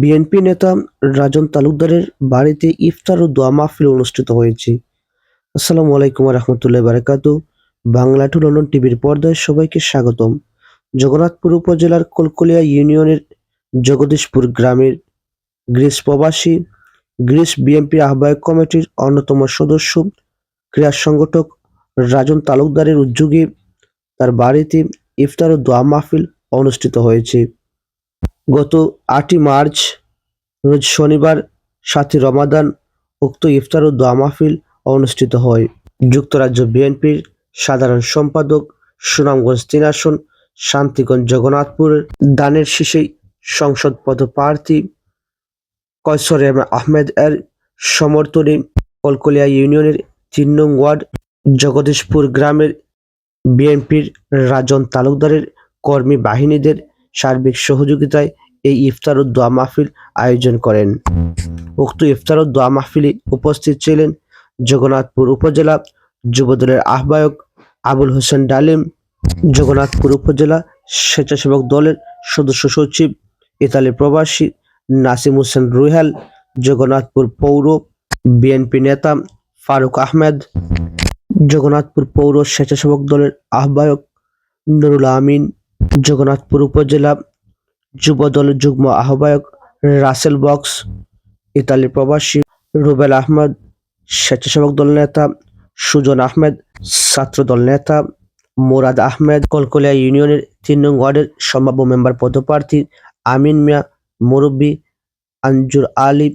BNP নেতা রাজন তালুকদারের বাড়িতে ইফতার ও দোয়া মাহফিল অনুষ্ঠিত হয়েছে। আসসালামু আলাইকুম রহমতুল্লাহ বারাকাতু বাংলা টু লন্ডন টিভির পর্দায় সবাইকে স্বাগতম। জগন্নাথপুর উপজেলার কলকলিয়া ইউনিয়নের জগদীশপুর গ্রামের গ্রিস প্রবাসী, গ্রিস বিএনপি আহ্বায়ক কমিটির অন্যতম সদস্য, ক্রীড়া সংগঠক রাজন তালুকদারের উদ্যোগে তার বাড়িতে ইফতার ও দোয়া মাহফিল অনুষ্ঠিত হয়েছে। গত আটই মার্চ, রোজ শনিবার সাতই রমাদান উক্ত ইফতার ও দোয়া মাহফিল অনুষ্ঠিত হয়। যুক্তরাজ্য বিএনপির সাধারণ সম্পাদক সুনামগঞ্জ তিন আসন, শান্তিগঞ্জ জগন্নাথপুরের দানের শীষেই সংসদ পদপ্রার্থী কয়সর এম আহমেদ এর সমর্থনে কলকলিয়া ইউনিয়নের তিন নং ওয়ার্ড, জগদীশপুর গ্রামের বিএনপির রাজন তালুকদারের কর্মী বাহিনীদের সার্বিক সহযোগিতায় এই ইফতার ও দোয়া মাহফিল আয়োজন করেন। উক্ত ইফতার ও দোয়া মাহফিলে উপস্থিত ছিলেন জগন্নাথপুর উপজেলা যুবদলের আহ্বায়ক আবুল হোসেন ডালিম, জগন্নাথপুর উপজেলা স্বেচ্ছাসেবক দলের সদস্য সচিব, ইতালি প্রবাসী নাসিম হোসেন রুহেল জগন্নাথপুর পৌর বিএনপি নেতা ফারুক আহমেদ, জগন্নাথপুর পৌর স্বেচ্ছাসেবক দলের আহ্বায়ক নুরুল আমিন জগন্নাথপুর উপজেলা যুব দলের যুগ্ম আহ্বায়ক রাসেল বক্স ইতালি প্রবাসী রুবেল আহমদ, স্বেচ্ছাসেবক দল নেতা সুজন আহমেদ, ছাত্র দল নেতা মুরাদ আহমেদ, কলকলিয়া ইউনিয়নের তিন নং ওয়ার্ডের সম্ভাব্য মেম্বার পদপ্রার্থী আমিন মিয়া, মুরব্বী আঞ্জুর আলী,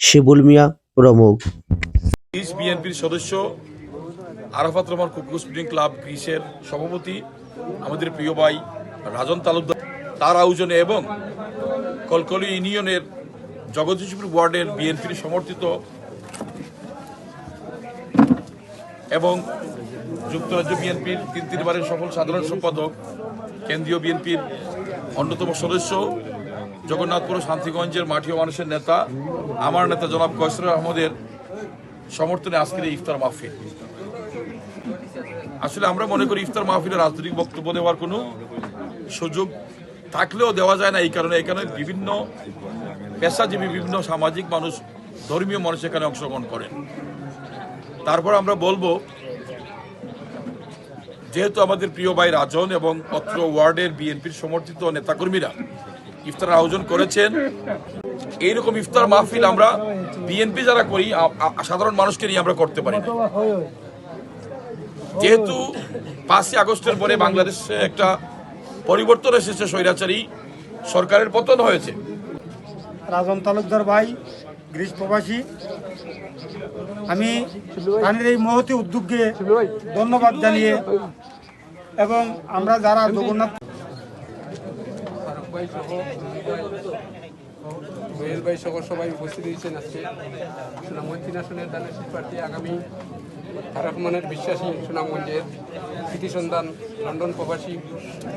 শিবুল মিয়া প্রমুখ। বিএনপির সদস্য আরাফাত রহমান কুকুর স্প্রিং ক্লাব গ্রিসের সভাপতি, আমাদের প্রিয় ভাই রাজন তালুকদার, তার আয়োজনে এবং কলকলি ইউনিয়নের জগদীশপুর ওয়ার্ডের বিএনপির সমর্থিত এবং যুক্তরাজ্য বিএনপির তিন তিনবারের সফল সাধারণ সম্পাদক, কেন্দ্রীয় বিএনপির অন্যতম সদস্য, জগন্নাথপুর শান্তিগঞ্জের মাটিও মানুষের নেতা, আমার নেতা জনাব কয়সর আহমদের সমর্থনে আজকের এই ইফতার মাহফিল। আসলে আমরা মনে করি ইফতার মাহফিলে রাজনৈতিক বক্তব্য দেওয়ার কোনো সুযোগ থাকলেও দেওয়া যায় না এই কারণে। এখানে বিভিন্ন পেশাজীবী, বিভিন্ন সামাজিক মানুষ, ধর্মীয় মানুষ এখানে অংশগ্রহণ করেন। তারপর আমরা বলব, যেহেতু আমাদের প্রিয় ভাই রাজন এবং অত্র ওয়ার্ডের বিএনপির সমর্থিত নেতাকর্মীরা ইফতার আয়োজন করেছেন, এইরকম ইফতার মাহফিল আমরা বিএনপি যারা করি সাধারণ মানুষকে নিয়ে আমরা করতে পারি যেহেতু পাঁচই আগস্টের পরে বাংলাদেশে একটা পরিবর্তন এসেছে স্বৈরাচারী সরকারের পতন হয়েছে। রাজন তালুকদার ভাই গ্রিস প্রবাসী আমি তাদের এই মহতি উদ্যোগকে ধন্যবাদ জানিয়ে এবং আমরা যারা জগন্নাথ সোহেল ভাই সহ সবাই উপস্থিত হয়েছেন আজকে। সুনামগঞ্জ তিন আসনের দানের প্রার্থী আগামী রহমানের বিশ্বাসী সুনামগঞ্জের কৃতি সন্তান লন্ডন প্রবাসী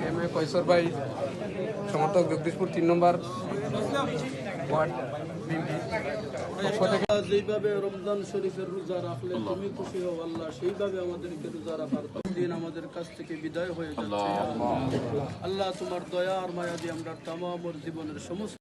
এম এ কৈশোর ভাই সমর্থক জগদীশপুর তিন নম্বর ওয়ার্ড যেইভাবে রমজান শরীফের রোজা রাখলে তুমি খুশি হও আল্লাহ সেইভাবে আমাদেরকে রোজা রাখার দিন আমাদের কাছ থেকে বিদায় হয়ে যাচ্ছে। আল্লাহ। তোমার দয়া আর মায়া দিয়ে আমরা তামাম জীবনের সমস্ত